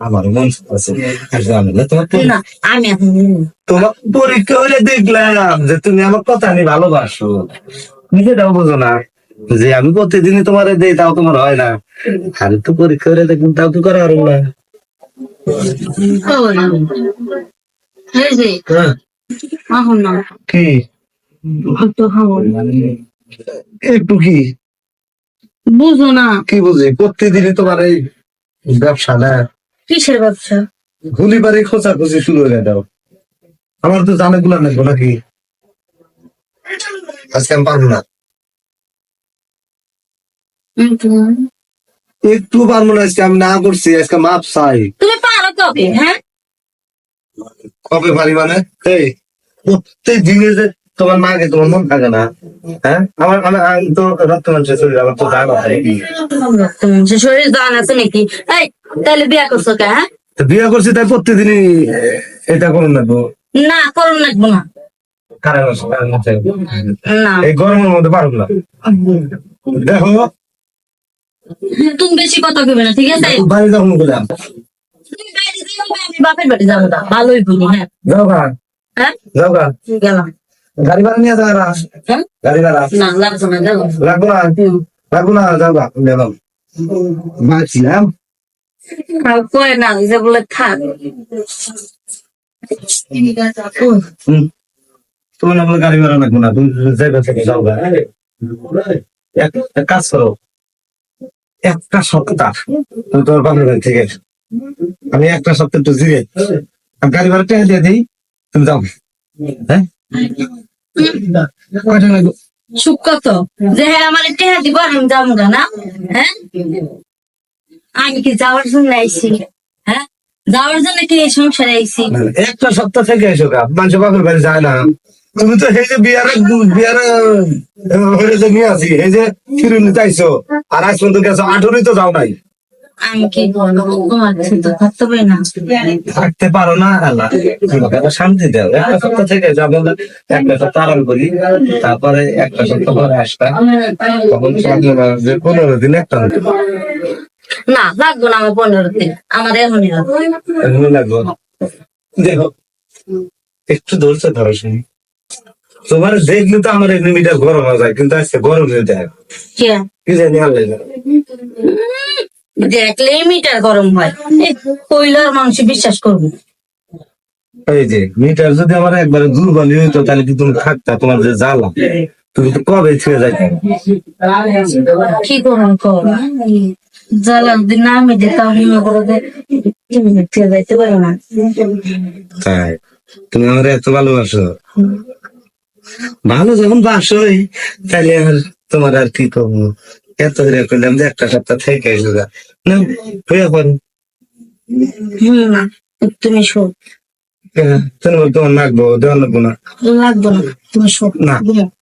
আমার মন আছে। আমি। তোমার পরীক্ষা হলে দেখলাম যে তুমি আমার কথা নিয়ে ভালোবাসো। নিজেটাও বোঝো না। যে আমি প্রতিদিনই তোমার দেই তাও তোমার হয় না। আমি তো পরীক্ষা হলে দেখুন তাও তো করা পারব না। হ্যাঁ, না। কি? একটু কি? বুঝো না। কি বুঝি? প্রতিদিনই তোমার এই ব্যবসা না? কিসের ব্যবসা গুলি বাড়ি খোঁচাখুচি শুরু হয়ে দাও আমার তো জানে গুলা নেব নাকি আজকে আমি পারব না। একটু পারব না আজকে আমি না করছি আজকে মাপ চাই। তুমি পারো কবে হ্যাঁ? কবে পারি মানে? এই প্রত্যেক দিনে যে তোমার মাকে তোমার মন থাকে না হ্যাঁ? আমার আমি তো রক্ত মানুষের শরীর আমার তো শরীর আছে নাকি? এই তাহলে বিয়া করছ কে হ্যাঁ? বিয়ে করছি তাই প্রত্যেকদিনই এটা করুন না তো। না করুন লাগবো না। এই গরমের মধ্যে না। দেখো। তুমি বেশি কথা কইবে না ঠিক আছে? বাড়ি যখন গেলাম। তুমি বাইরে যাও, আমি বাপের বাড়ি যাব না ভালোই বলি হ্যাঁ। যাও গা। হ্যাঁ? যাও গা। গেলাম। গাড়ি ভাড়া নিয়ে না হ্যাঁ? গাড়ি ভাড়া না না যাব। লাগবো না? লাগবো না যাও গা গেলাম বাঁচলাম কয় না যে বলে থাক। তোমার আমার গাড়ি ভাড়া লাগবো না তুমি যাইবে থেকে যাও এক- কাজ করো। একটা সপ্তাহ তুমি তোমার বাপের বাড়ি থেকে। আমি একটা সপ্তাহ একটু জিরে গাড়ি ভাড়া টাকা দিয়ে দিই তুমি যাও। হ্যাঁ? সুখ কত যে হ্যাঁ আমার টেহা দিব আর আমি যাব না হ্যাঁ? আমি কি যাওয়ার জন্য আইছি? হ্যাঁ? যাওয়ার জন্য কি এই সংসারে আইছি? একটা সপ্তাহ থেকে এসো মানুষ বাপের বাড়ি যায় না। তুমি তো যে বিয়ারে বিয়ারে নিয়ে আসি যে ফিরুনি চাইছো আর গেছো আঠুরি তো যাও নাই। আমি কি বলব? তোমার কাছে তো থাকতে পারি না। থাকতে পারো না আল্লাহ। শান্তি দাও। একটা সপ্তাহ থেকে যাব একটা সপ্তাহ আরাম করি। তারপরে একটা সপ্তাহ পরে আসবা। তখন যে পনেরো দিন একটা না লাগবো না আমার পনেরো দিন। আমার এখনই লাগবো। দেখো একটু ধরছে ধরো শুনি। তোমার দেখলে তো আমার এমনিটা গরম হয়ে যায় কিন্তু আজকে গরম হয়ে যায় কি জানি আল্লাহ জানে। দেখলেই মিটার গরম হয় কইলার মানুষ বিশ্বাস করব এই যে মিটার যদি আমার একবারে দুর্বল হইতো তাহলে কি তুমি থাকতা? তোমার যে জ্বালা তুমি তো কবে ছেড়ে যাইতে? কি করুন কর জ্বালা যদি না মিটে তাও মনে করো যে মিটতে যাইতে পারো না। তাই তুমি আমার এত ভালোবাসো। ভালো যখন বাসোই তাহলে আর তোমার আর কি করব? এত করে করলাম যে একটা সপ্তাহ থেকে এসো যা। না হয়ে পড়ো তুমি শোক হ্যাঁ, তুমি তোমার লাগবো দেওয়া লাগবো না। লাগবো না তুমি শোক না।